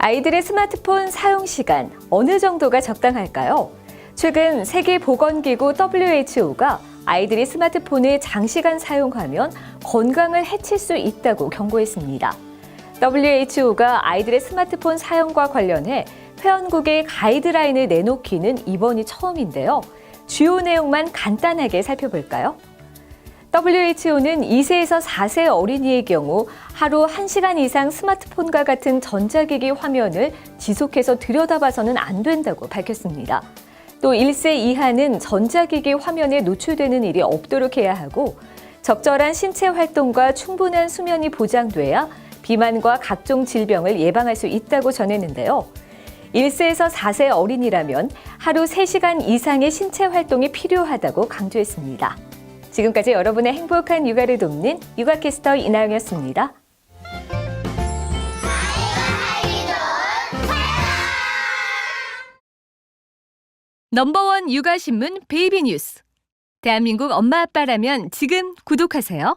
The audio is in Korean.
아이들의 스마트폰 사용 시간 어느 정도가 적당할까요? 최근 세계보건기구 WHO가 아이들이 스마트폰을 장시간 사용하면 건강을 해칠 수 있다고 경고했습니다. WHO가 아이들의 스마트폰 사용과 관련해 회원국의 가이드라인을 내놓기는 이번이 처음인데요. 주요 내용만 간단하게 살펴볼까요? WHO는 2세에서 4세 어린이의 경우 하루 1시간 이상 스마트폰과 같은 전자기기 화면을 지속해서 들여다봐서는 안 된다고 밝혔습니다. 또 1세 이하는 전자기기 화면에 노출되는 일이 없도록 해야 하고 적절한 신체 활동과 충분한 수면이 보장돼야 비만과 각종 질병을 예방할 수 있다고 전했는데요. 1세에서 4세 어린이라면 하루 3시간 이상의 신체 활동이 필요하다고 강조했습니다. 지금까지 여러분의 행복한 육아를 돕는 육아캐스터 이나영이었습니다. 넘버원 육아신문 베이비 뉴스. 대한민국 엄마 아빠라면 지금 구독하세요.